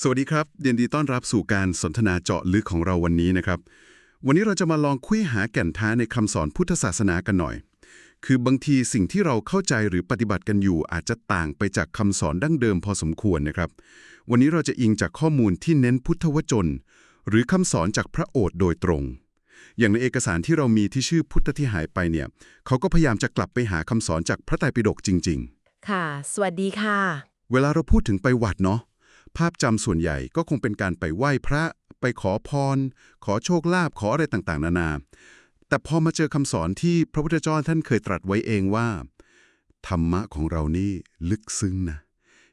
สวัสดีครับยินดีต้อนรับสู่การสนทนาเจาะลึกของเราวันนี้นะครับ วันนี้เราจะมาลองคุยหาแก่นแท้ในคำสอนพุทธศาสนากันหน่อย คือบางทีสิ่งที่เราเข้าใจหรือปฏิบัติกันอยู่ อาจจะต่างไปจากคำสอนดั้งเดิมพอสมควรนะครับ วันนี้เราจะอิงจากข้อมูลที่เน้นพุทธวจน หรือคำสอนจากพระโอษฐ์โดยตรง อย่างในเอกสารที่เรามีที่ชื่อพุทธที่หายไปเนี่ยเขาก็พยายามจะกลับไปหาคำสอนจากพระไตรปิฎกจริง ๆ ค่ะ สวัสดีค่ะ เวลาเราพูดถึงไปวัดเนาะ ภาพจำส่วนใหญ่ก็คงเป็นการไปไหว้พระ ไปขอพร ขอโชคลาภขออะไรต่างๆ นานา แต่พอมาเจอคำสอนที่พระพุทธเจ้าท่านเคยตรัสไว้เองว่า ธรรมะของเรานี่ลึกซึ้งนะ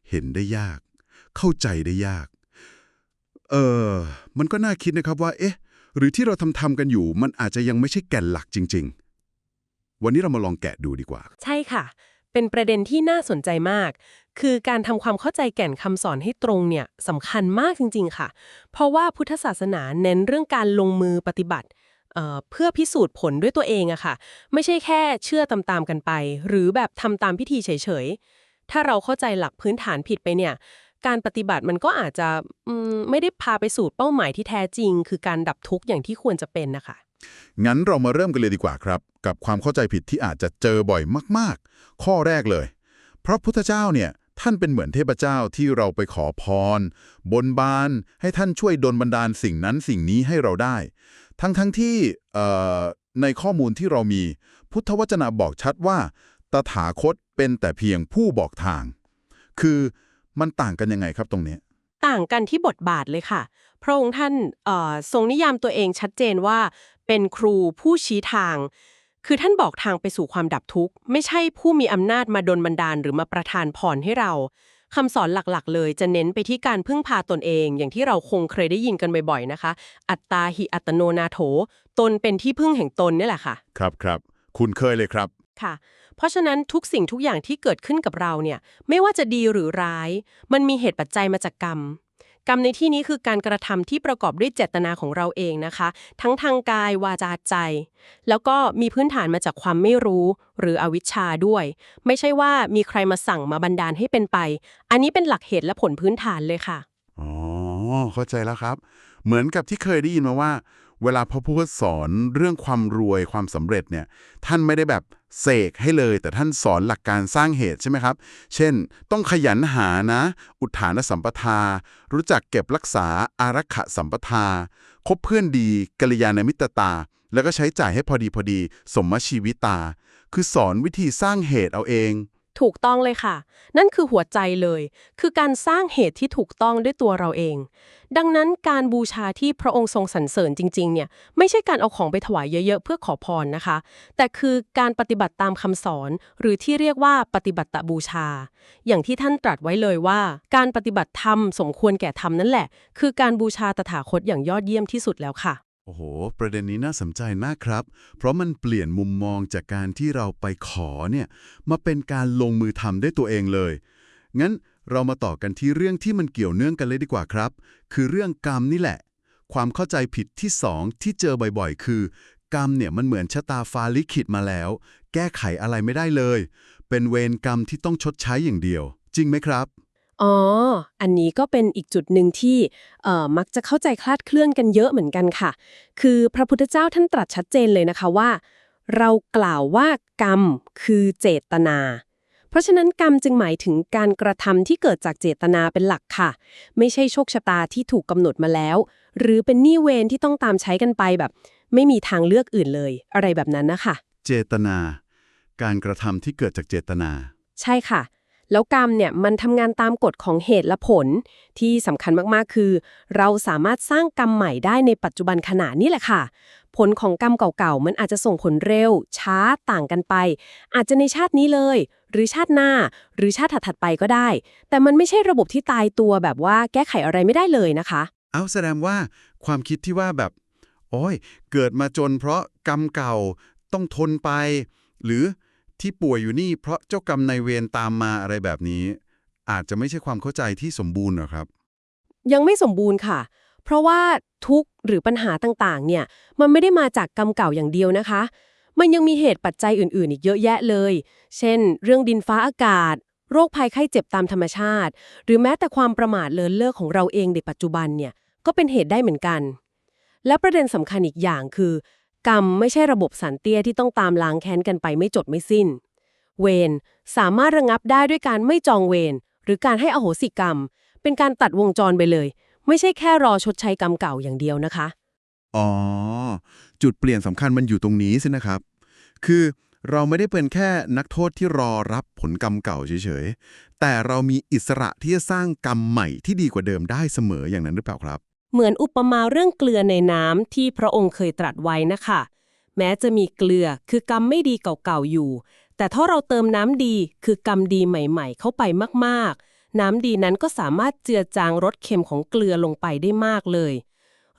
เห็นได้ยาก เข้าใจได้ยาก เออ มันก็น่าคิดนะครับว่า เอ๊ะ หรือที่เราทำทำกันอยู่ มันอาจจะยังไม่ใช่แก่นหลักจริง ๆ วันนี้เรามาลองแกะดูดีกว่า ใช่ค่ะ เป็นประเด็นที่น่าสนใจมาก คือการทำความเข้าใจแก่นคำสอนให้ตรงเนี่ยสำคัญมากจริง ๆ ค่ะ เพราะว่าพุทธศาสนาเน้นเรื่องการลงมือปฏิบัติเเพื่อพิสูจน์ผลด้วยตัวเองอะค่ะ ไม่ใช่แค่เชื่อตามๆกันไป หรือแบบทำตามพิธีเฉยๆ ถ้าเราเข้าใจหลักพื้นฐานผิดไปเนี่ย การปฏิบัติมันก็อาจจะมไม่ได้พาไปสู่เป้าหมายที่แท้จริง คือการดับทุกข์อย่างที่ควรจะเป็นนะคะ งั้นเรามาเริ่มกันเลยดีกว่าครับ กับความเข้าใจผิดที่อาจจะเจอบ่อยมาก ๆ ข้อแรกเลย เพราะพุทธเจ้าเนี่ย ท่านเป็นเหมือนเทพเจ้าที่เราไปขอพร บนบานให้ท่านช่วยดลบันดาลสิ่งนั้นสิ่งนี้ให้เราได้ ทั้งทั้งที่ในข้อมูลที่เรามี พุทธวจนะบอกชัดว่า ตถาคตเป็นแต่เพียงผู้บอกทาง คือมันต่างกันยังไงครับตรงนี้ ต่างกันที่บทบาทเลยค่ะ พระองค์ท่านทรงนิยามตัวเองชัดเจนว่าเป็นครูผู้ชี้ทาง คือท่านบอกทางไปสู่ความดับทุกข์ ไม่ใช่ผู้มีอำนาจมาดลบันดาลหรือมาประทานพรให้เราคำสอนหลักๆ เลยจะเน้นไปที่การพึ่งพาตนเอง อย่างที่เราคงเคยได้ยินกันบ่อยๆนะคะ อัตตาหิอัตโนนาโถ ตนเป็นที่พึ่งแห่งตนนี่แหละค่ะ ครับครับคุณเคยเลยครับค่ะ เพราะฉะนั้นทุกสิ่งทุกอย่างที่เกิดขึ้นกับเราเนี่ย ไม่ว่าจะดีหรือร้าย มันมีเหตุปัจจัยมาจากกรรม กรรมในที่นี้คือการกระทำที่ประกอบด้วยเจตนาของเราเองนะคะ ทั้งทางกายวาจาใจ แล้วก็มีพื้นฐานมาจากความไม่รู้ หรืออวิชชาด้วย ไม่ใช่ว่ามีใครมาสั่งมาบันดาลให้เป็นไป อันนี้เป็นหลักเหตุและผลพื้นฐานเลยค่ะอ๋อเข้าใจแล้วครับ เหมือนกับที่เคยได้ยินมาว่า เวลาพระพุทธสอนเรื่องความรวยความสำเร็จเนี่ย ท่านไม่ได้แบบ เสกให้เลย แต่ท่านสอนหลักการสร้างเหตุใช่ไหมครับ เช่น ต้องขยันหานะ อุทานสัมปทา รู้จักเก็บรักษาอารักขะสัมปทา คบเพื่อนดีกัลยาณมิตรตา แล้วก็ใช้จ่ายให้พอดีพอดี สมชีวิตา คือสอนวิธีสร้างเหตุเอาเอง ถูกต้องเลยค่ะ นั่นคือหัวใจเลย คือการสร้างเหตุที่ถูกต้องด้วยตัวเราเอง ดังนั้นการบูชาที่พระองค์ทรงสรรเสริญจริง ๆ เนี่ย ไม่ใช่การเอาของไปถวายเยอะๆ เพื่อขอพรนะคะ แต่คือการปฏิบัติตามคำสอน หรือที่เรียกว่าปฏิบัติบูชา อย่างที่ท่านตรัสไว้เลยว่า การปฏิบัติธรรมสมควรแก่ธรรมนั่นแหละ คือการบูชาตถาคตอย่างยอดเยี่ยมที่สุดแล้วค่ะ โอ้โห ประเด็นนี้น่าสนใจมากครับ เพราะมันเปลี่ยนมุมมองจากการที่เราไปขอเนี่ยมาเป็นการลงมือทำด้ตัวเองเลย งั้นเรามาต่อกันที่เรื่องที่มันเกี่ยวเนื่องกันเลยดีกว่าครับ คือเรื่องกรรมนี่แหละ ความเข้าใจผิดที่สองที่เจอบ่อยๆ คือ กรรมเนี่ยมันเหมือนชะตาฟ้าลิขิตมาแล้ว แก้ไขอะไรไม่ได้เลย เป็นเวรกรรมที่ต้องชดใช้อย่างเดียว จริงไหมครับ อ๋อ อันนี้ก็เป็นอีกจุดหนึ่งที่เอ่อมักจะเข้าใจคลาดเคลื่อนกันเยอะเหมือนกันค่ะ คือพระพุทธเจ้าท่านตรัสชัดเจนเลยนะคะว่า เรากล่าวว่ากรรมคือเจตนา เพราะฉะนั้นกรรมจึงหมายถึงการกระทำที่เกิดจากเจตนาเป็นหลักค่ะ ไม่ใช่โชคชะตาที่ถูกกำหนดมาแล้ว หรือเป็นหนี้เวรที่ต้องตามใช้กันไปแบบ ไม่มีทางเลือกอื่นเลย อะไรแบบนั้นนะคะ เจตนา การกระทำที่เกิดจากเจตนา ใช่ค่ะ แล้วกรรมเนี่ยมันทำงานตามกฎของเหตุและผล ที่สำคัญมากๆคือ เราสามารถสร้างกรรมใหม่ได้ในปัจจุบันขณะนี่แหละค่ะ ผลของกรรมเก่าๆ มันอาจจะส่งผลเร็ว ช้าต่างกันไป อาจจะในชาตินี้เลย หรือชาติหน้า หรือชาติถัดๆไปก็ได้ แต่มันไม่ใช่ระบบที่ตายตัวแบบว่าแก้ไขอะไรไม่ได้เลยนะคะ เอาแสดงว่าความคิดที่ว่าแบบโอ้ยเกิดมาจนเพราะกรรมเก่าต้องทนไป หรือ ที่ป่วยอยู่นี่เพราะเจ้ากรรมนายเวรตามมาอะไรแบบนี้ อาจจะไม่ใช่ความเข้าใจที่สมบูรณ์หรอครับ ยังไม่สมบูรณ์ค่ะ เพราะว่าทุกข์หรือปัญหาต่างๆ เนี่ย มันไม่ได้มาจากกรรมเก่าอย่างเดียวนะคะ มันยังมีเหตุปัจจัยอื่นๆ อีกเยอะแยะเลย เช่น เรื่องดินฟ้าอากาศ โรคภัยไข้เจ็บตามธรรมชาติ หรือแม้แต่ความประมาทเลินเล่อของเราเองในปัจจุบันเนี่ยก็เป็นเหตุได้เหมือนกัน และประเด็นสำคัญอีกอย่างคือ กรรมไม่ใช่ระบบสันเตี้ยที่ต้องตามล้างแค้นกันไปไม่จบไม่สิ้น เวรสามารถระงับได้ด้วยการไม่จองเวรหรือการให้อโหสิกรรม เป็นการตัดวงจรไปเลย ไม่ใช่แค่รอชดใช้กรรมเก่าอย่างเดียวนะคะ อ๋อ จุดเปลี่ยนสำคัญมันอยู่ตรงนี้สินะครับ คือเราไม่ได้เป็นแค่นักโทษที่รอรับผลกรรมเก่าเฉยๆ แต่เรามีอิสระที่จะสร้างกรรมใหม่ที่ดีกว่าเดิมได้เสมออย่างนั้นหรือเปล่าครับ เหมือนอุปมาเรื่องเกลือในน้ำที่พระองค์เคยตรัสไว้นะคะ แม้จะมีเกลือคือกรรมไม่ดีเก่าๆอยู่ แต่ถ้าเราเติมน้ำดีคือกรรมดีใหม่ ๆ เข้าไปมากๆ น้ำดีนั้นก็สามารถเจือจางรสเค็มของเกลือลงไปได้มากเลย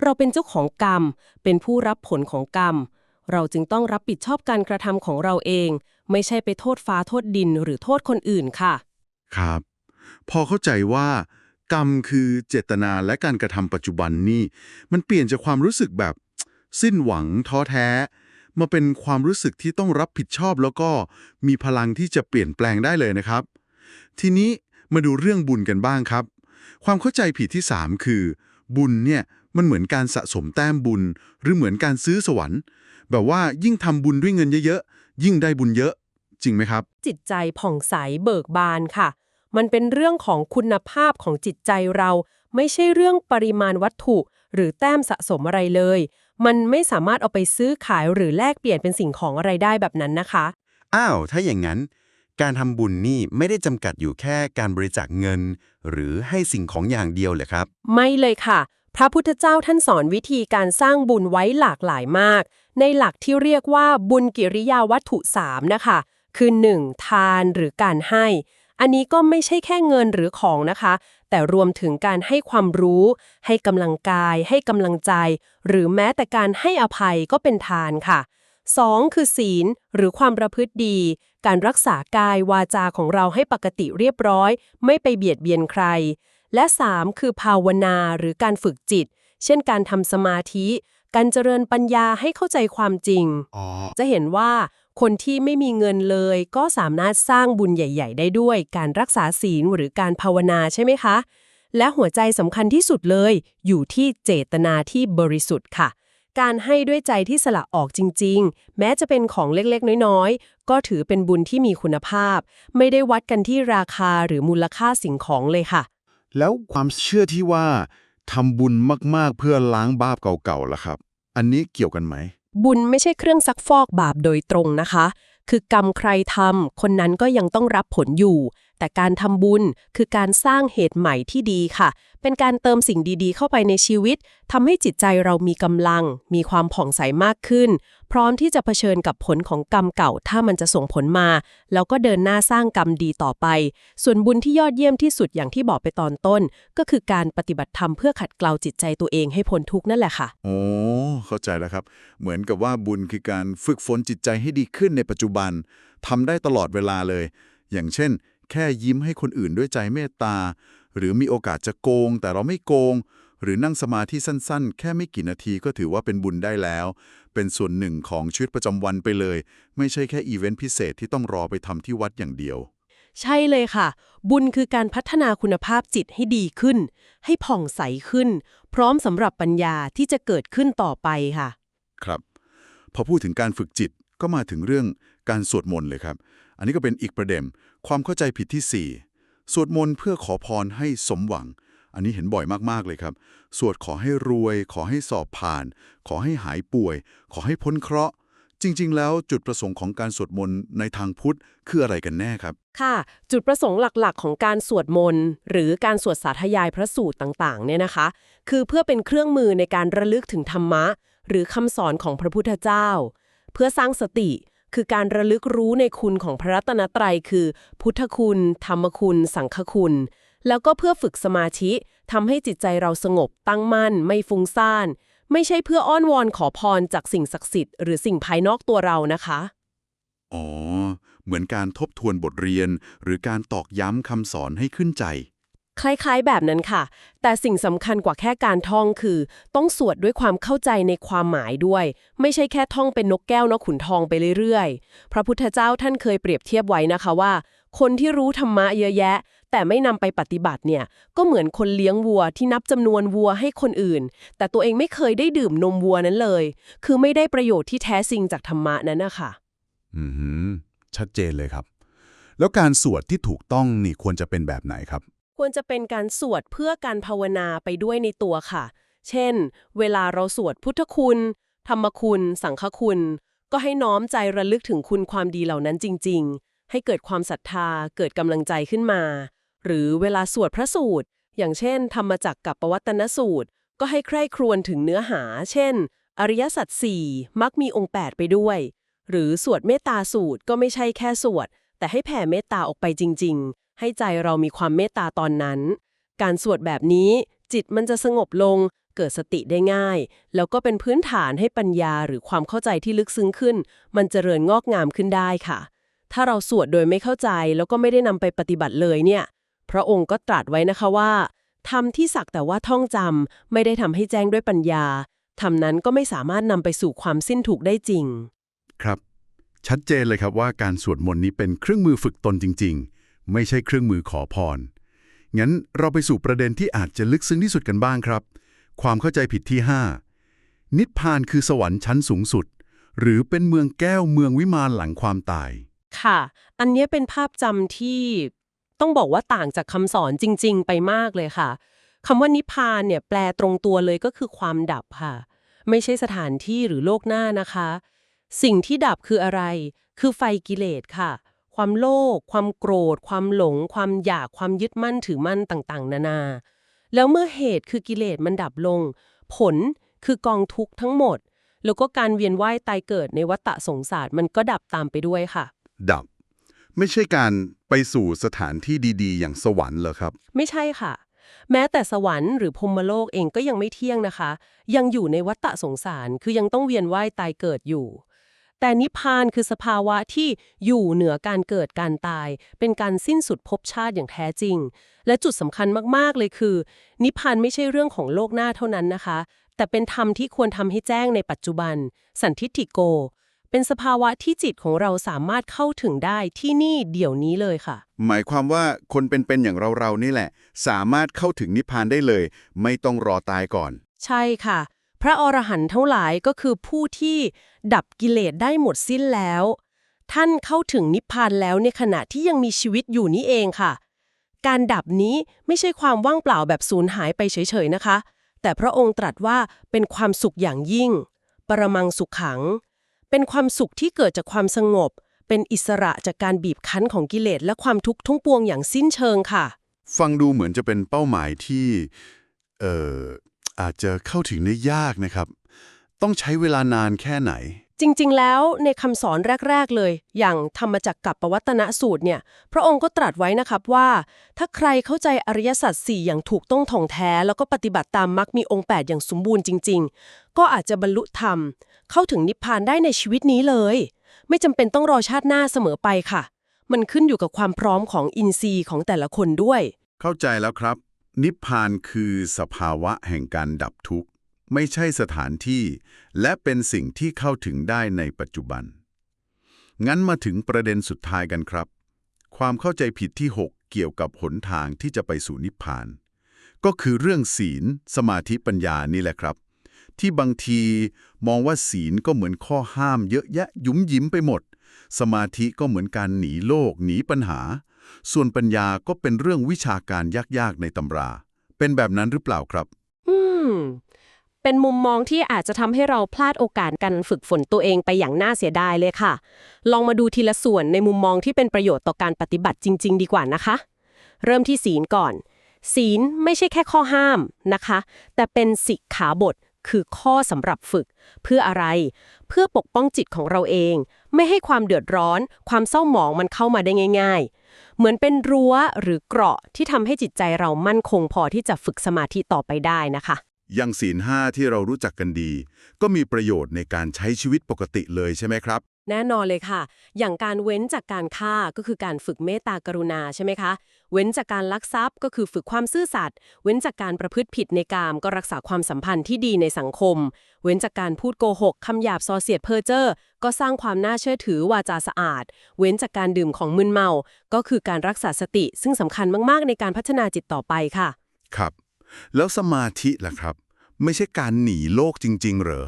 เราเป็นเจ้าของกรรม เป็นผู้รับผลของกรรม เราจึงต้องรับผิดชอบการกระทำของเราเอง ไม่ใช่ไปโทษฟ้าโทษดินหรือโทษคนอื่นค่ะ ครับ พอเข้าใจว่า กรรมคือเจตนาและการกระทำปัจจุบันนี่ มันเปลี่ยนจากความรู้สึกแบบ สิ้นหวังท้อแท้ มาเป็นความรู้สึกที่ต้องรับผิดชอบแล้วก็มีพลังที่จะเปลี่ยนแปลงได้เลยนะครับ ทีนี้มาดูเรื่องบุญกันบ้างครับ ความเข้าใจผิดที่ 3 คือ บุญเนี่ยมันเหมือนการสะสมแต้มบุญ หรือเหมือนการซื้อสวรรค์ แบบว่ายิ่งทำบุญด้วยเงินเยอะๆยิ่งได้บุญเยอะ จริงไหมครับ จิตใจผ่องใสเบิกบานค่ะ มันเป็นเรื่องของคุณภาพของจิตใจเรา ไม่ใช่เรื่องปริมาณวัตถุ หรือแต้มสะสมอะไรเลย มันไม่สามารถเอาไปซื้อขายหรือแลกเปลี่ยนเป็นสิ่งของอะไรได้แบบนั้นนะคะ อ้าว ถ้าอย่างนั้น การทำบุญนี่ไม่ได้จำกัดอยู่แค่การบริจาคเงิน หรือให้สิ่งของอย่างเดียวเลยครับ ไม่เลยค่ะ พระพุทธเจ้าท่านสอนวิธีการสร้างบุญไว้หลากหลายมาก ในหลักที่เรียกว่าบุญกิริยาวัตถุ3นะคะ คือ 1. ทานหรือการให้ อันนี้ก็ไม่ใช่แค่เงินหรือของนะคะ แต่รวมถึงการให้ความรู้ ให้กำลังกาย ให้กำลังใจ หรือแม้แต่การให้อภัยก็เป็นทานค่ะ 2. คือศีล หรือความประพฤติดี การรักษากายวาจาของเราให้ปกติเรียบร้อย ไม่ไปเบียดเบียนใคร และ 3. คือภาวนาหรือการฝึกจิต เช่นการทำสมาธิ การเจริญปัญญาให้เข้าใจความจริงอ๋อจะเห็นว่า คนที่ไม่มีเงินเลยก็สามารถสร้างบุญใหญ่ ๆ ได้ด้วย การรักษาศีลหรือการภาวนาใช่ไหมคะ และหัวใจสำคัญที่สุดเลย อยู่ที่เจตนาที่บริสุทธิ์ค่ะ การให้ด้วยใจที่สละออกจริง ๆ แม้จะเป็นของเล็กๆ น้อยๆ ก็ถือเป็นบุญที่มีคุณภาพ ไม่ได้วัดกันที่ราคาหรือมูลค่าสิ่งของเลยค่ะ แล้วความเชื่อที่ว่าทำบุญมากๆเพื่อล้างบาปเก่าๆล่ะครับ อันนี้เกี่ยวกันไหม บุญไม่ใช่เครื่องซักฟอกบาปโดยตรงนะคะ คือกรรมใครทำคนนั้นก็ยังต้องรับผลอยู่ แต่การทำบุญคือการสร้างเหตุใหม่ที่ดีค่ะ เป็นการเติมสิ่งดีๆ เข้าไปในชีวิตทำให้จิตใจเรามีกำลัง มีความผ่องใสมากขึ้น พร้อมที่จะเผชิญกับผลของกรรมเก่า ถ้ามันจะส่งผลมา แล้วก็เดินหน้าสร้างกรรมดีต่อไป ส่วนบุญที่ยอดเยี่ยมที่สุดอย่างที่บอกไปตอนต้น ก็คือการปฏิบัติธรรมเพื่อขัดเกลาจิตใจตัวเองให้พ้นทุกข์นั่นแหละค่ะโอ้เข้าใจแล้วครับ เหมือนกับว่าบุญคือการฝึกฝนจิตใจให้ดีขึ้นในปัจจุบันทำได้ตลอดเวลาเลย อย่างเช่น แค่ยิ้มให้คนอื่นด้วยใจเมตตา หรือมีโอกาสจะโกง แต่เราไม่โกง หรือนั่งสมาธิสั้นๆ แค่ไม่กี่นาทีก็ถือว่าเป็นบุญได้แล้ว เป็นส่วนหนึ่งของชีวิตประจำวันไปเลย ไม่ใช่แค่อีเวนต์พิเศษที่ต้องรอไปทำที่วัดอย่างเดียว ใช่เลยค่ะ บุญคือการพัฒนาคุณภาพจิตให้ดีขึ้น ให้ผ่องใสขึ้น พร้อมสำหรับปัญญาที่จะเกิดขึ้นต่อไปค่ะ ครับ พอพูดถึงการฝึกจิตก็มาถึงเรื่องการสวดมนต์เลยครับ อันนี้ก็เป็นอีกประเด็น ความเข้าใจผิดที่ 4 สวดมนต์เพื่อขอพรให้สมหวัง อันนี้เห็นบ่อยมากๆเลยครับ สวดขอให้รวย ขอให้สอบผ่าน ขอให้หายป่วย ขอให้พ้นเคราะห์จริง ๆ แล้วจุดประสงค์ของการสวดมนต์ในทางพุทธคืออะไรกันแน่ครับ ค่ะ จุดประสงค์หลักๆ ของการสวดมนต์หรือการสวดสาธยายพระสูตรต่างๆ เนี่ยนะคะ คือเพื่อเป็นเครื่องมือในการระลึกถึงธรรมะ หรือคำสอนของพระพุทธเจ้า เพื่อสร้างสติ คือการระลึกรู้ในคุณของพระรัตนตรัยคือ พุทธคุณ ธรรมคุณ สังฆคุณ แล้วก็เพื่อฝึกสมาธิทำให้จิตใจเราสงบตั้งมั่น ไม่ฟุ้งซ่าน ไม่ใช่เพื่ออ้อนวอนขอพรจากสิ่งศักดิ์สิทธิ์หรือสิ่งภายนอกตัวเรานะคะ อ๋อ เหมือนการทบทวนบทเรียน หรือการตอกย้ำคำสอนให้ขึ้นใจ คล้ายๆ แบบนั้นค่ะ แต่สิ่งสำคัญกว่าแค่การท่องคือ ต้องสวดด้วยความเข้าใจในความหมายด้วย ไม่ใช่แค่ท่องเป็นนกแก้วนกขุนทองไปเรื่อยๆ พระพุทธเจ้าท่านเคยเปรียบเทียบไว้นะคะว่า คนที่รู้ธรรมะเยอะแยะ แต่ไม่นำไปปฏิบัติเนี่ย ก็เหมือนคนเลี้ยงวัวที่นับจำนวนวัวให้คนอื่น แต่ตัวเองไม่เคยได้ดื่มนมวัวนั้นเลย คือไม่ได้ประโยชน์ที่แท้จริงจากธรรมะนั้นนะคะอือหือชัดเจนเลยครับ แล้วการสวดที่ถูกต้องนี่ควรจะเป็นแบบไหนครับ ควรจะเป็นการสวดเพื่อการภาวนาไปด้วยในตัวค่ะ เช่น เวลาเราสวดพุทธคุณ ธรรมคุณ สังฆคุณ ก็ให้น้อมใจระลึกถึงคุณความดีเหล่านั้นจริง ๆ ให้เกิดความศรัทธา เกิดกำลังใจขึ้นมา หรือเวลาสวดพระสูตร อย่างเช่น ธรรมจักรกับปวัตนสูตร ก็ให้ใคร่ครวญถึงเนื้อหา เช่น อริยสัจสี่มักมีองค์ 8 ไปด้วย หรือสวดเมตตาสูตรก็ไม่ใช่แค่สวดแต่ให้แผ่เมตตาออกไปจริงๆ ให้ใจเรามีความเมตตาตอนนั้น การสวดแบบนี้จิตมันจะสงบลง เกิดสติได้ง่าย แล้วก็เป็นพื้นฐานให้ปัญญาหรือความเข้าใจที่ลึกซึ้งขึ้น มันจเจริญงอกงามขึ้นได้ค่ะ ถ้าเราสวดโดยไม่เข้าใจแล้วก็ไม่ได้นำไปปฏิบัติเลยเนี่ย พระองค์ก็ตรัสไว้นะคะว่าทำที่สักแต่ว่าท่องจำไม่ได้ทำให้แจ้งด้วยปัญญาทำนั้นก็ไม่สามารถนำไปสู่ความสิ้นถูกได้จริง ครับ ชัดเจนเลยครับว่าการสวดมนต์นี้เป็นเครื่องมือฝึกตนจริง ๆ ไม่ใช่เครื่องมือขอพร งั้นเราไปสู่ประเด็นที่อาจจะลึกซึ้งที่สุดกันบ้างครับ ความเข้าใจผิดที่ 5 นิพพานคือสวรรค์ชั้นสูงสุด หรือเป็นเมืองแก้วเมืองวิมานหลังความตาย ค่ะ อันนี้เป็นภาพจำที่ต้องบอกว่าต่างจากคำสอนจริง ๆ ไปมากเลยค่ะคำว่านิพพานเนี่ยแปลตรงตัวเลยก็คือความดับค่ะ ไม่ใช่สถานที่หรือโลกหน้านะคะ สิ่งที่ดับคืออะไร คือไฟกิเลสค่ะ ความโลภความโกรธ ความหลง ความอยากความยึดมั่นถือมั่นต่างๆ นานา แล้วเมื่อเหตุคือกิเลสมันดับลง ผลคือกองทุกข์ทั้งหมด แล้วก็การเวียนว่ายตายเกิดในวัฏฏะสงสารมันก็ดับตามไปด้วยค่ะ ดับ ไม่ใช่การไปสู่สถานที่ดีๆ อย่างสวรรค์เหรอครับ ไม่ใช่ค่ะ แม้แต่สวรรค์หรือพรหมโลกเองก็ยังไม่เที่ยงนะคะ ยังอยู่ในวัฏฏะสงสารคือยังต้องเวียนว่ายตายเกิดอยู่ แต่นิพพานคือสภาวะที่อยู่เหนือการเกิดการตาย เป็นการสิ้นสุดภพชาติอย่างแท้จริง และจุดสำคัญมากๆเลยคือ นิพพานไม่ใช่เรื่องของโลกหน้าเท่านั้นนะคะ แต่เป็นธรรมที่ควรทำให้แจ้งในปัจจุบัน สันทิฏฐิโก เป็นสภาวะที่จิตของเราสามารถเข้าถึงได้ที่นี่เดี๋ยวนี้เลยค่ะ หมายความว่าคนเป็นๆอย่างเราๆนี่แหละ สามารถเข้าถึงนิพพานได้เลย ไม่ต้องรอตายก่อน ใช่ค่ะ พระอรหันต์ทั้งหลายก็คือผู้ที่ดับกิเลสได้หมดสิ้นแล้ว ท่านเข้าถึงนิพพานแล้วในขณะที่ยังมีชีวิตอยู่นี่เองค่ะ การดับนี้ไม่ใช่ความว่างเปล่าแบบสูญหายไปเฉยๆนะคะ แต่พระองค์ตรัสว่าเป็นความสุขอย่างยิ่ง ปรมังสุขขัง เป็นความสุขที่เกิดจากความสงบ เป็นอิสระจากการบีบคั้นของกิเลสและความทุกข์ทั้งปวงอย่างสิ้นเชิงค่ะ ฟังดูเหมือนจะเป็นเป้าหมายที่ เอ่อ อาจจะเข้าถึงได้ยากนะครับ ต้องใช้เวลานานแค่ไหน จริง ๆ แล้วในคำสอนแรก ๆ เลย อย่างธรรมจักรกับปวัตนสูตรเนี่ย พระองค์ก็ตรัสไว้นะครับว่า ถ้าใครเข้าใจอริยสัจสี่อย่างถูกต้องถ่องแท้ แล้วก็ปฏิบัติตามมรรคมีองค์ 8 อย่างสมบูรณ์จริง ๆ ก็อาจจะบรรลุธรรม เข้าถึงนิพพานได้ในชีวิตนี้เลย ไม่จำเป็นต้องรอชาติหน้าเสมอไปค่ะ มันขึ้นอยู่กับความพร้อมของอินทรีย์ของแต่ละคนด้วย เข้าใจแล้วครับ นิพพานคือสภาวะแห่งการดับทุกข์ ไม่ใช่สถานที่ และเป็นสิ่งที่เข้าถึงได้ในปัจจุบัน งั้นมาถึงประเด็นสุดท้ายกันครับ ความเข้าใจผิดที่ 6 เกี่ยวกับหนทางที่จะไปสู่นิพพาน ก็คือเรื่องศีล สมาธิปัญญานี่แหละครับ ที่บางทีมองว่าศีลก็เหมือนข้อห้ามเยอะแยะยุ้มยิ้มไปหมด สมาธิก็เหมือนการหนีโลกหนีปัญหา ส่วนปัญญาก็เป็นเรื่องวิชาการยากๆในตำรา เป็นแบบนั้นหรือเปล่าครับ อืม เป็นมุมมองที่อาจจะทำให้เราพลาดโอกาสการฝึกฝนตัวเองไปอย่างน่าเสียดายเลยค่ะ ลองมาดูทีละส่วนในมุมมองที่เป็นประโยชน์ต่อการปฏิบัติจริง ๆ ดีกว่านะคะ เริ่มที่ศีลก่อน ศีลไม่ใช่แค่ข้อห้ามนะคะ แต่เป็นสิกขาบทคือข้อสำหรับฝึก เพื่ออะไร เพื่อปกป้องจิตของเราเอง ไม่ให้ความเดือดร้อน ความเศร้าหมองมันเข้ามาได้ง่ายๆ เหมือนเป็นรั้วหรือเกราะที่ทำให้จิตใจเรามั่นคงพอที่จะฝึกสมาธิต่อไปได้นะคะอย่างศีลห้าที่เรารู้จักกันดี ก็มีประโยชน์ในการใช้ชีวิตปกติเลยใช่ไหมครับ แน่นอนเลยค่ะ อย่างการเว้นจากการฆ่าก็คือการฝึกเมตตากรุณาใช่ไหมคะ เว้นจากการลักทรัพย์ก็คือฝึกความซื่อสัตย์ เว้นจากการประพฤติผิดในกาม ก็รักษาความสัมพันธ์ที่ดีในสังคม เว้นจากการพูดโกหกคำหยาบซอเสียดเพ้อเจ้อ ก็สร้างความน่าเชื่อถือวาจาสะอาด เว้นจากการดื่มของมึนเมา ก็คือการรักษาสติ ซึ่งสำคัญมากๆ ในการพัฒนาจิตต่อไปค่ะ ครับ แล้วสมาธิล่ะครับ ไม่ใช่การหนีโลกจริง ๆ เหรอ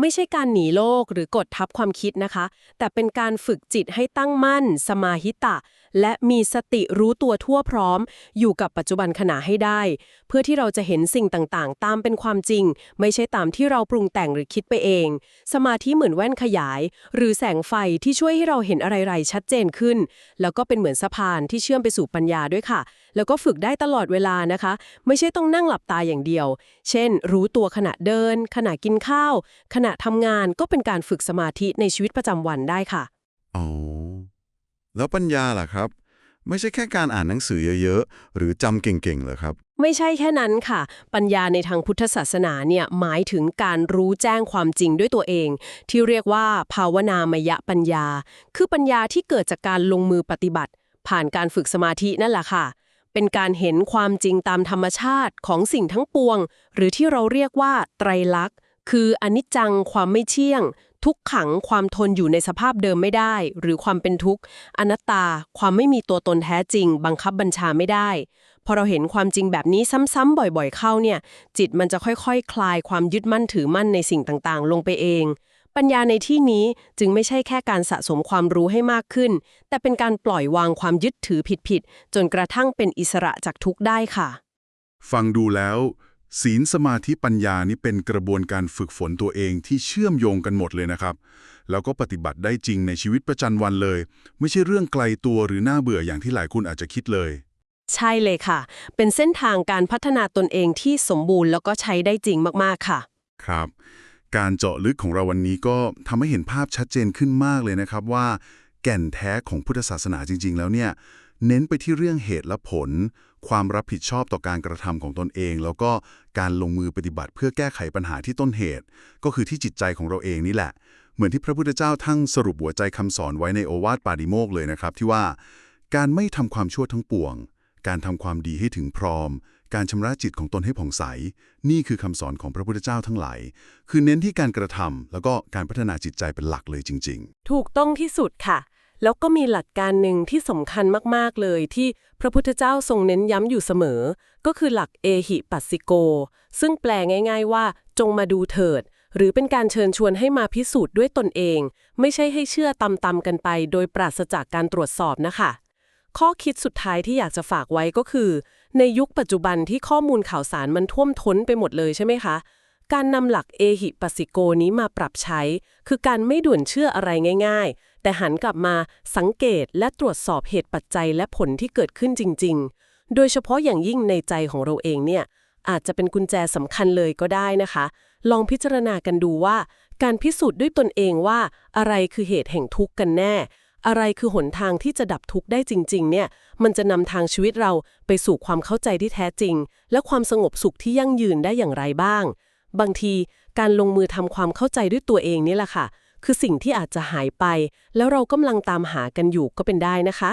ไม่ใช่การหนีโลกหรือกดทับความคิดนะคะ แต่เป็นการฝึกจิตให้ตั้งมั่น สมาหิตะ และมีสติรู้ตัวทั่วพร้อม อยู่กับปัจจุบันขณะให้ได้ เพื่อที่เราจะเห็นสิ่งต่างๆ ตามเป็นความจริง ไม่ใช่ตามที่เราปรุงแต่งหรือคิดไปเอง สมาธิเหมือนแว่นขยาย หรือแสงไฟที่ช่วยให้เราเห็นอะไรๆชัดเจนขึ้น แล้วก็เป็นเหมือนสะพานที่เชื่อมไปสู่ปัญญาด้วยค่ะ แล้วก็ฝึกได้ตลอดเวลานะคะ ไม่ใช่ต้องนั่งหลับตาอย่างเดียว เช่น รู้ตัวขณะเดิน ขณะกินข้าว ขณะทำงานก็เป็นการฝึกสมาธิในชีวิตประจำวันได้ค่ะ อ๋อ แล้วปัญญาล่ะครับ ไม่ใช่แค่การอ่านหนังสือเยอะๆ หรือจำเก่งๆเหรอครับ ไม่ใช่แค่นั้นค่ะ ปัญญาในทางพุทธศาสนาเนี่ยหมายถึงการรู้แจ้งความจริงด้วยตัวเอง ที่เรียกว่าภาวนามยปัญญา คือปัญญาที่เกิดจากการลงมือปฏิบัติ ผ่านการฝึกสมาธินั่นแหละค่ะ เป็นการเห็นความจริงตามธรรมชาติของสิ่งทั้งปวง หรือที่เราเรียกว่าไตรลักษณ์คืออนิจจังความไม่เที่ยง ทุกขังความทนอยู่ในสภาพเดิมไม่ได้ หรือความเป็นทุกข์ อนัตตา ความไม่มีตัวตนแท้จริง บังคับบัญชาไม่ได้ พอเราเห็นความจริงแบบนี้ซ้ำๆบ่อยๆ เข้าเนี่ย จิตมันจะค่อยๆคคลายความยึดมั่นถือมั่นในสิ่งต่างๆ ลงไปเอง ปัญญาในที่นี้จึงไม่ใช่แค่การสะสมความรู้ให้มากขึ้น แต่เป็นการปล่อยวางความยึดถือผิดๆจนกระทั่งเป็นอิสระจากทุกข์ได้ค่ะ ฟังดูแล้ว ศีลสมาธิปัญญานี่เป็นกระบวนการฝึกฝนตัวเองที่เชื่อมโยงกันหมดเลยนะครับ แล้วก็ปฏิบัติได้จริงในชีวิตประจำวันเลย ไม่ใช่เรื่องไกลตัวหรือน่าเบื่ออย่างที่หลายคนอาจจะคิดเลย ใช่เลยค่ะ เป็นเส้นทางการพัฒนาตนเองที่สมบูรณ์แล้วก็ใช้ได้จริงมากๆค่ะ ครับ การเจาะลึกของเราวันนี้ก็ทำให้เห็นภาพชัดเจนขึ้นมากเลยนะครับว่า แก่นแท้ของพุทธศาสนาจริง ๆ แล้วเนี่ย เน้นไปที่เรื่องเหตุและผล ความรับผิดชอบต่อการกระทำของตนเอง แล้วก็การลงมือปฏิบัติเพื่อแก้ไขปัญหาที่ต้นเหตุ ก็คือที่จิตใจของเราเองนี่แหละ เหมือนที่พระพุทธเจ้าทั้งสรุปหัวใจคำสอนไว้ในโอวาทปาดิโมกเลยนะครับ ที่ว่า การไม่ทำความชั่วทั้งปวง การทำความดีให้ถึงพร้อม การชำระจิตของตนให้ผ่องใส นี่คือคำสอนของพระพุทธเจ้าทั้งหลาย คือเน้นที่การกระทำแล้วก็การพัฒนาจิตใจเป็นหลักเลยจริง ๆ ถูกต้องที่สุดค่ะ แล้วก็มีหลักการหนึ่งที่สำคัญมาก ๆ เลยที่พระพุทธเจ้าทรงเน้นย้ำอยู่เสมอ ก็คือหลักเอหิปัสสิโก ซึ่งแปลง่าย ๆ ว่าจงมาดูเถิด หรือเป็นการเชิญชวนให้มาพิสูจน์ด้วยตนเอง ไม่ใช่ให้เชื่อตำๆกันไป โดยปราศจากการตรวจสอบนะคะ ข้อคิดสุดท้ายที่อยากจะฝากไว้ก็คือ ในยุคปัจจุบันที่ข้อมูลข่าวสารมันท่วมท้นไปหมดเลยใช่ไหมคะการนำหลักเอหิปัสสิโกนี้มาปรับใช้ คือการไม่ด่วนเชื่ออะไรง่าย แต่หันกลับมาสังเกตและตรวจสอบเหตุปัจจัยและผลที่เกิดขึ้นจริง ๆ โดยเฉพาะอย่างยิ่งในใจของเราเองเนี่ยอาจจะเป็นกุญแจสำคัญเลยก็ได้นะคะ ลองพิจารณากันดูว่า การพิสูจน์ด้วยตนเองว่า อะไรคือเหตุแห่งทุกข์กันแน่ อะไรคือหนทางที่จะดับทุกข์ได้จริง ๆ เนี่ย มันจะนำทางชีวิตเราไปสู่ความเข้าใจที่แท้จริง และความสงบสุขที่ยั่งยืนได้อย่างไรบ้าง บางทีการลงมือทำความเข้าใจด้วยตัวเองนี่แหละค่ะ คือสิ่งที่อาจจะหายไป แล้วเรากำลังตามหากันอยู่ก็เป็นได้นะคะ